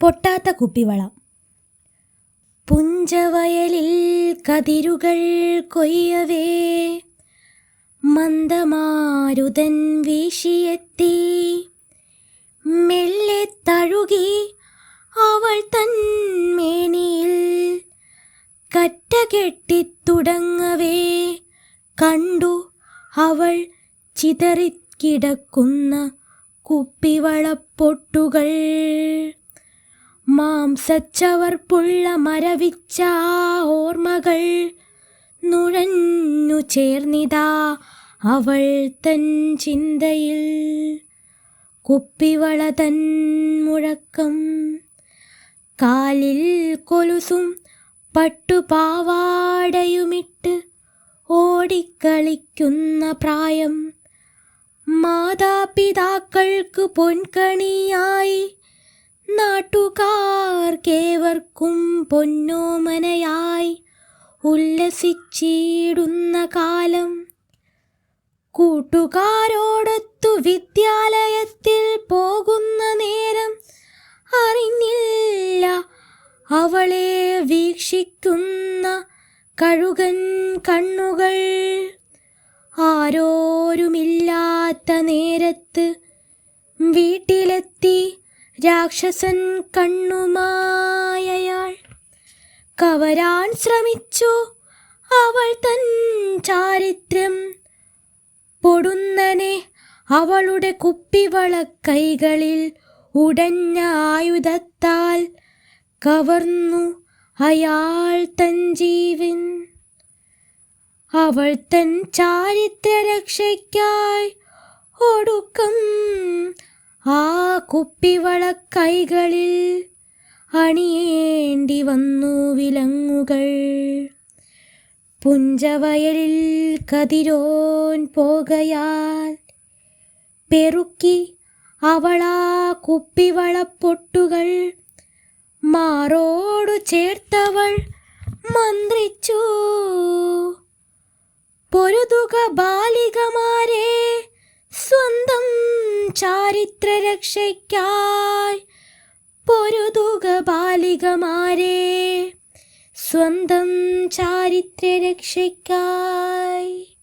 പൊട്ടാത്ത കുപ്പിവള പുഞ്ചവയലിൽ കതിരുകൾ കൊയ്യവേ. മന്ദമാരുതൻ വീശിയെത്തി. മെല്ലെ തഴുകി അവൾ തൻ മേനിയിൽ. കറ്റ കെട്ടിത്തുടങ്ങവേ. കണ്ടു അവൾ ചിതറിക്കിടക്കുന്ന കുപ്പിവളപ്പൊട്ടുകൾ. മാംസച്ചവർപ്പുള്ള മരവിച്ച ഓർമ്മകൾ നുഴഞ്ഞു ചേർന്നിതാ അവൾ തൻ ചിന്തയിൽ. കുപ്പിവള തൻ മുഴക്കം കാലിൽ കൊലുസും പട്ടുപാവാടയുമിട്ട് ഓടിക്കളിക്കുന്ന പ്രായം. മാതാപിതാക്കൾക്ക് പൊൻകണിയായി നാട്ടുകാർക്കേവർക്കും പൊന്നോമനയായി ഉല്ലസിച്ചിടുന്ന കാലം. കൂട്ടുകാരോടൊത്തു വിദ്യാലയത്തിൽ പോകുന്ന നേരം അറിഞ്ഞില്ല അവളെ വീക്ഷിക്കുന്ന കഴുകൻ കണ്ണുകൾ. ആരോരുമില്ലാത്ത നേരത്ത് വീട്ടിലെത്തി രാക്ഷസൻ കണ്ണുമായയാൾ കവരാൻ ശ്രമിച്ചു. അവൾ തൻ ചാരിത്രം പൊടുന്നനെ അവളുടെ കുപ്പിവള കൈകളിൽ ഉടഞ്ഞ ആയുധത്താൽ കവർന്നു അയാൾ തൻ ജീവൻ. അവൾ തൻ ചാരിത്ര രക്ഷയ്ക്കായി ഒടുക്കം ആ കുപ്പിവള കൈകളിൽ അണിയേണ്ടി വന്നു വിലങ്ങുകൾ. പുഞ്ചവയലിൽ കതിരോൻ പോകയാൽ പെറുക്കി അവളാ കുപ്പിവളപ്പൊട്ടുകൾ മാറോടു ചേർത്തവൾ മന്ത്രിച്ചു. പൊരുതുക സ്വന്തം ചാരിത്ര രക്ഷയ്ക്കായി പൊരുതുക ബാലികമാരെ. സ്വന്തം ചാരിത്ര രക്ഷയ്ക്കായി